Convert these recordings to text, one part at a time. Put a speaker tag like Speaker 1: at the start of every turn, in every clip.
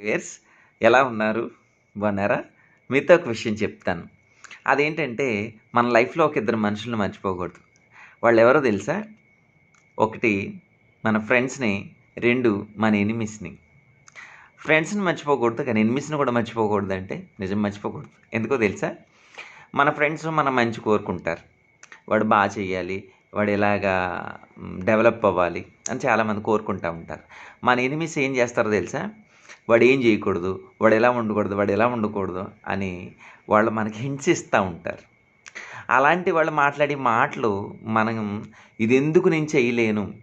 Speaker 1: Years ఎలా ఉన్నారు? బాగున్నారా? మీతో ఒక విషయం చెప్తాను. అదేంటంటే మన లైఫ్లో ఒక ఇద్దరు మనుషులను మర్చిపోకూడదు. వాళ్ళు ఎవరో తెలుసా? ఒకటి మన ఫ్రెండ్స్ని. రెండు మన ఎనిమిస్ని. ఫ్రెండ్స్ని మర్చిపోకూడదు కానీ ఎనిమిస్ని కూడా మర్చిపోకూడదు అంటే నిజం మర్చిపోకూడదు. ఎందుకో తెలుసా? మన ఫ్రెండ్స్ మన మంచి కోరుకుంటారు. వాడు బాగా చేయాలి వాడు ఎలాగా డెవలప్ అవ్వాలి అని చాలామంది కోరుకుంటూ ఉంటారు. మన ఎనిమిస్ ఏం చేస్తారో తెలుసా? వాడు ఏం చేయకూడదు వాడు ఎలా ఉండకూడదు వాడు ఎలా ఉండకూడదు అని వాళ్ళు మనకి హింట్స్ ఇస్తూ ఉంటారు. అలాంటి వాళ్ళు మాట్లాడే మాటలు మనం ఇది ఎందుకు నేను చేయలేను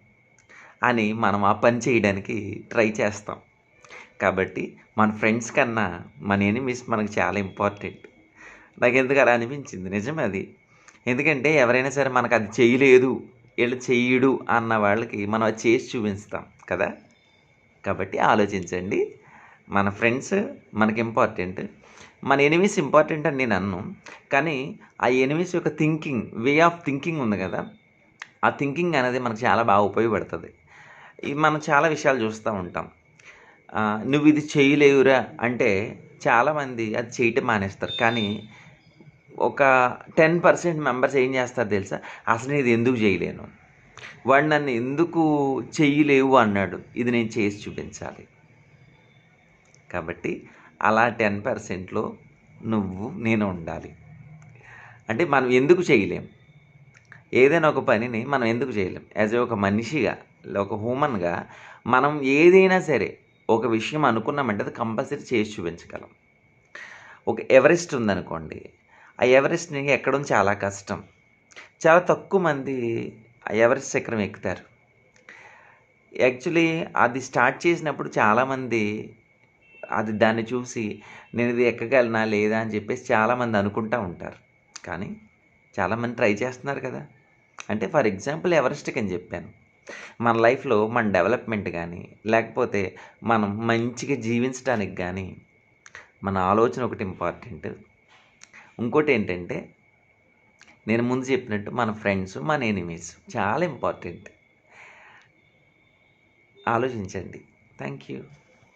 Speaker 1: అని మనం ఆ పని చేయడానికి ట్రై చేస్తాం. కాబట్టి మన ఫ్రెండ్స్ కన్నా మన ఎనిమిస్ మనకు చాలా ఇంపార్టెంట్ నాకు ఎందుకు అలా అనిపించింది? నిజం అది. ఎందుకంటే ఎవరైనా సరే మనకు అది చేయలేదు వీళ్ళు చేయుడు అన్న వాళ్ళకి మనం అది చేసి చూపిస్తాం కదా? కాబట్టి ఆలోచించండి. మన ఫ్రెండ్స్ మనకి ఇంపార్టెంట్ మన ఎనిమిస్ ఇంపార్టెంట్ అని నేను అన్ను. కానీ ఆ ఎనిమిస్ యొక్క థింకింగ్ వే ఆఫ్ థింకింగ్ ఉంది కదా. ఆ థింకింగ్ అనేది మనకు చాలా బాగా ఉపయోగపడుతుంది. ఇది మనం చాలా విషయాలు చూస్తూ ఉంటాం. నువ్వు ఇది చేయలేవురా అంటే చాలామంది అది చేయటం మానేస్తారు. కానీ ఒక టెన్ పర్సెంట్ మెంబర్స్ ఏం చేస్తారు తెలుసా? అసలు నేను ఇది ఎందుకు చేయలేను? వాడు నన్ను ఎందుకు చేయలేవు అన్నాడు. ఇది నేను చేసి చూపించాలి. కాబట్టి అలా టెన్ పర్సెంట్లో నువ్వు నేను ఉండాలి. అంటే మనం ఎందుకు చేయలేం? ఏదైనా ఒక పనిని మనం ఎందుకు చేయలేం? యాజ్ ఒక మనిషిగా ఒక హ్యూమన్గా మనం ఏదైనా సరే ఒక విషయం అనుకున్నామంటే అది కంపల్సరీ చేసి చూపించగలం. ఒక ఎవరెస్ట్ ఉందనుకోండి ఆ ఎవరెస్ట్ని ఎక్కడం చాలా కష్టం. చాలా తక్కువ మంది ఆ ఎవరెస్ట్ శిఖరం ఎక్కుతారు. యాక్చువల్లీ అది స్టార్ట్ చేసినప్పుడు చాలామంది అది దాన్ని చూసి నేను ఇది ఎక్కగలనా లేదా అని చెప్పేసి చాలామంది అనుకుంటూ ఉంటారు. కానీ చాలామంది ట్రై చేస్తున్నారు కదా. అంటే ఫర్ ఎగ్జాంపుల్ ఎవరెస్ట్కి అని చెప్పాను. మన లైఫ్లో మన డెవలప్మెంట్ కానీ లేకపోతే మనం మంచిగా జీవించడానికి కానీ మన ఆలోచన ఒకటి ఇంపార్టెంట్ ఇంకోటి ఏంటంటే నేను ముందు చెప్పినట్టు మన ఫ్రెండ్స్ మన ఎనిమీస్ చాలా ఇంపార్టెంట్ ఆలోచించండి. Thank you